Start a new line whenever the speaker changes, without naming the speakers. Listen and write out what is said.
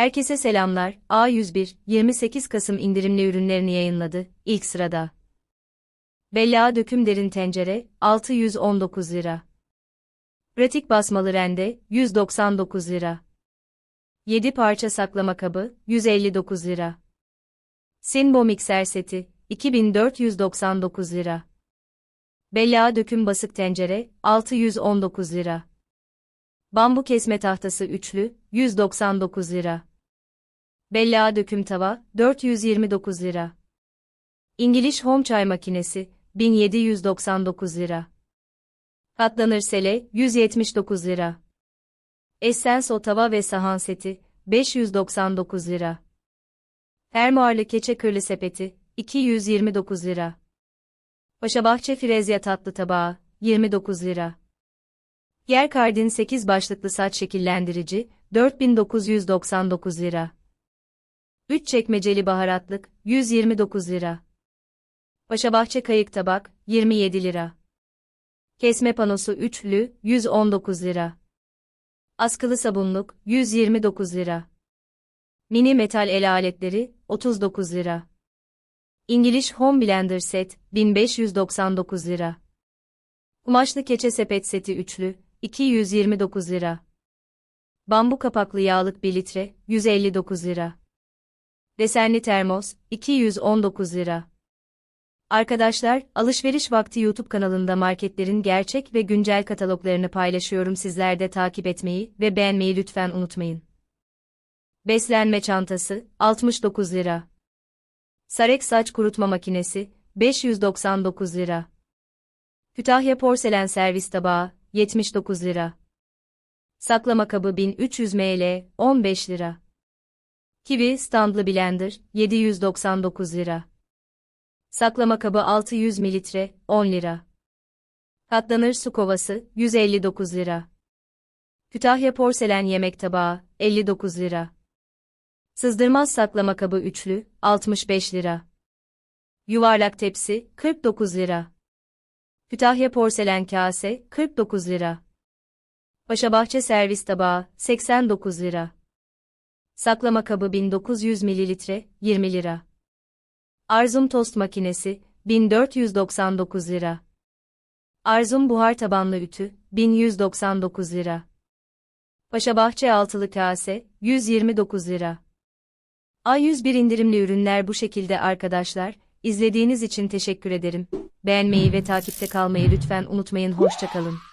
Herkese selamlar. A101, 28 Kasım indirimli ürünlerini yayınladı. İlk sırada. Bella döküm derin tencere, 619 lira. Pratik basmalı rende, 199 lira. 7 parça saklama kabı, 159 lira. Sinbo mikser seti, 2499 lira. Bella döküm basık tencere, 619 lira. Bambu kesme tahtası üçlü, 199 lira. Bella döküm tava, 429 lira. İngiliz Home çay makinesi, 1799 lira. Katlanır sele, 179 lira. Essence o tava ve sahan seti, 599 lira. Fermuarlı keçe kırlı sepeti, 229 lira. Paşabahçe Frezya tatlı tabağı, 29 lira. Yer Kardin 8 başlıklı saç şekillendirici, 4999 lira. 3 çekmeceli baharatlık, 129 lira. Paşabahçe kayık tabak, 27 lira. Kesme panosu üçlü, 119 lira. Askılı sabunluk, 129 lira. Mini metal el aletleri, 39 lira. İngiliz Home Blender Set, 1599 lira. Kumaşlı keçe sepet seti üçlü, 229 lira. Bambu kapaklı yağlık 1 litre, 159 lira. Desenli termos, 219 lira. Arkadaşlar, alışveriş vakti YouTube kanalında marketlerin gerçek ve güncel kataloglarını paylaşıyorum. Sizler de takip etmeyi ve beğenmeyi lütfen unutmayın. Beslenme çantası, 69 lira. Sarek saç kurutma makinesi, 599 lira. Kütahya porselen servis tabağı, 79 lira. Saklama kabı 1300 ml, 15 lira. Kivi standlı blender, 799 lira. Saklama kabı 600 mililitre, 10 lira. Katlanır su kovası, 159 lira. Kütahya porselen yemek tabağı, 59 lira. Sızdırmaz saklama kabı üçlü, 65 lira. Yuvarlak tepsi, 49 lira. Kütahya porselen kase, 49 lira. Paşabahçe servis tabağı, 89 lira. Saklama kabı 1900 mililitre, 20 lira. Arzum tost makinesi, 1499 lira. Arzum buhar tabanlı ütü, 1199 lira. Paşabahçe altılı kase, 129 lira. A101 indirimli ürünler bu şekilde arkadaşlar. İzlediğiniz için teşekkür ederim. Beğenmeyi ve takipte kalmayı lütfen unutmayın. Hoşçakalın.